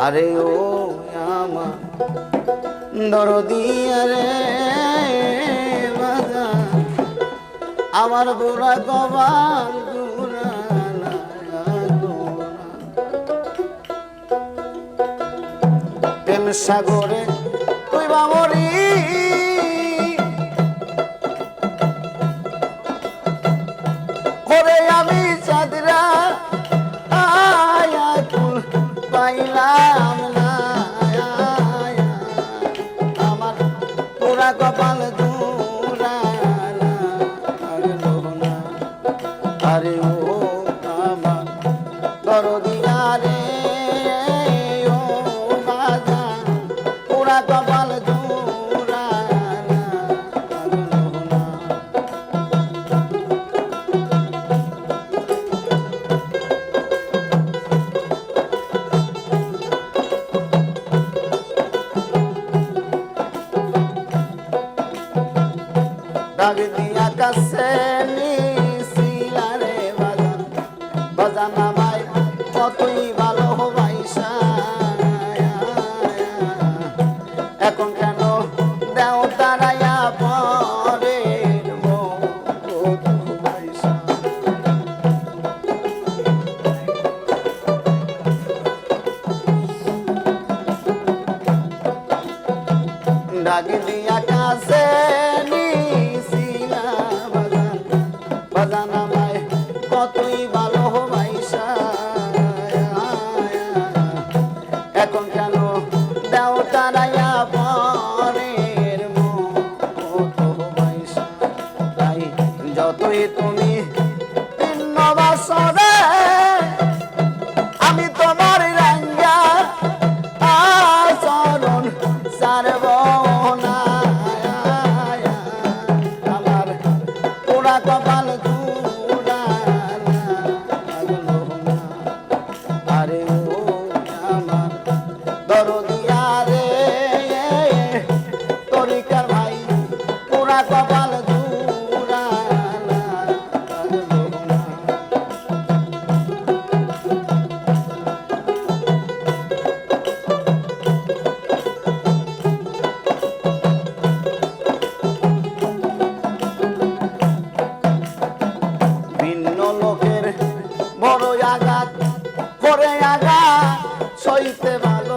আরে ও আমার দরদি আরে আমার গোরা গবাল প্রেম সাগরে তুই বাবরি। করে আমি পাইলাম না আমার পুরা কপাল দূরা না আরে ও কাগদি আকাশে বাজান সইতে ভালো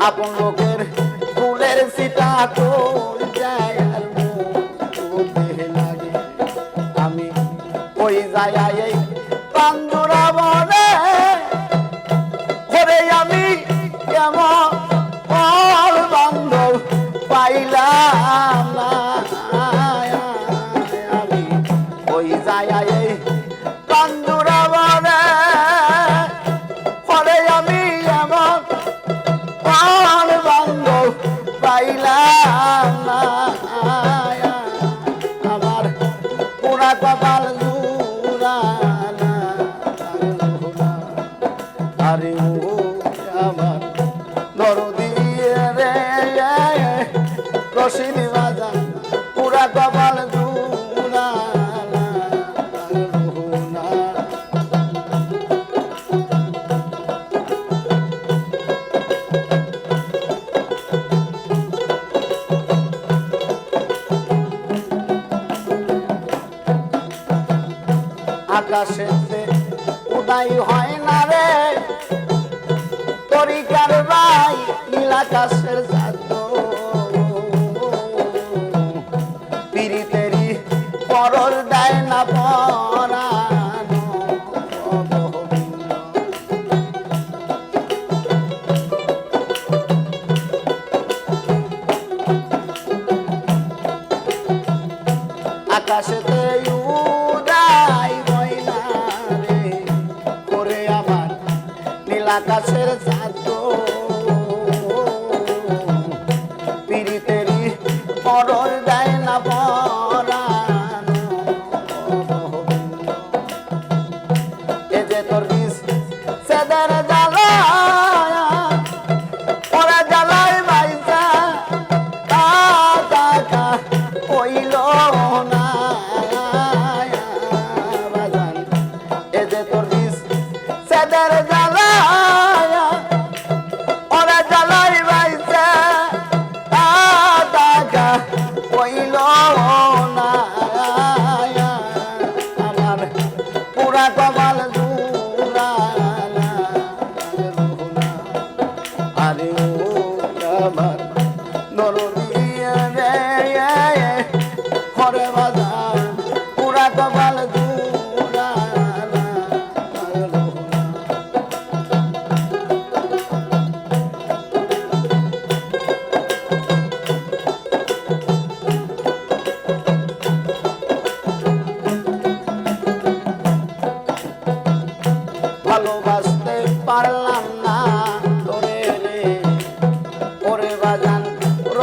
আপন লোকের কুলের সিটা আমার পুরা কপাল আরে ও আমার দর দিয়ে রে রসিনী রাজা পুরা কপাল আকাশেতে উদয় হয় না রে। তরিকার রাই নীলাকাশের জাত পিরিতেরি পরর দেয় না পরা আকাশের চাঁদ পিড়িতেরই পরর দেয় না পরা এ যে তোর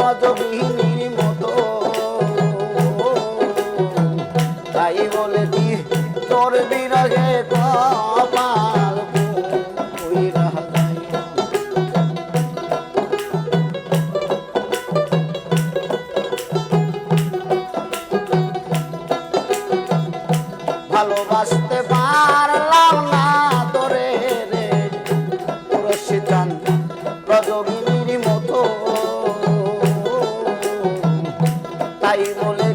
মাধবী মনে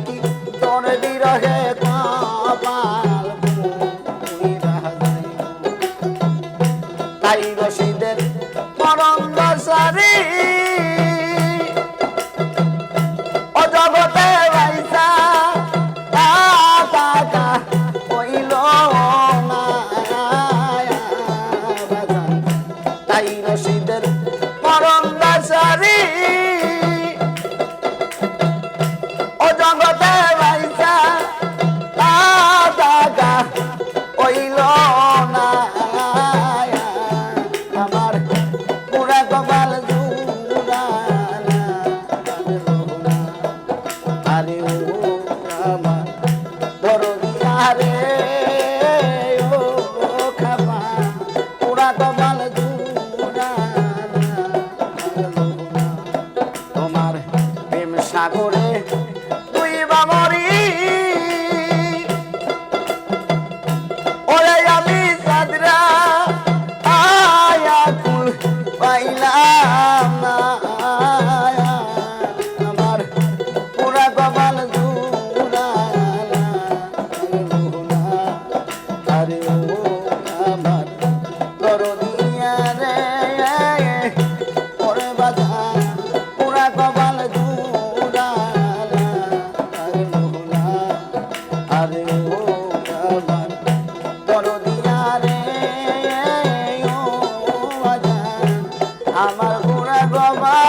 আমার গুণগমা